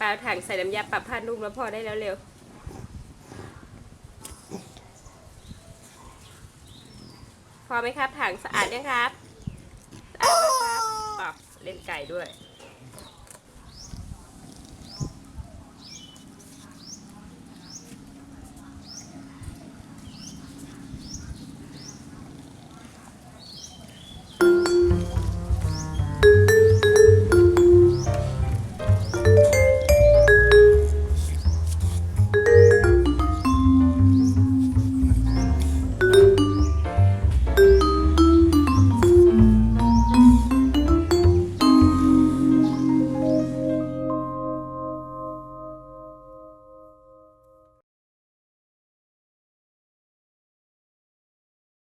ปลาถังใส่น้ำยาปรับผ้านุ่มแล้วพอได้แล้วเร็วพอไหมครับถังสะอาดเนี่ยครับสะอาดครับเล่นไก่ด้วย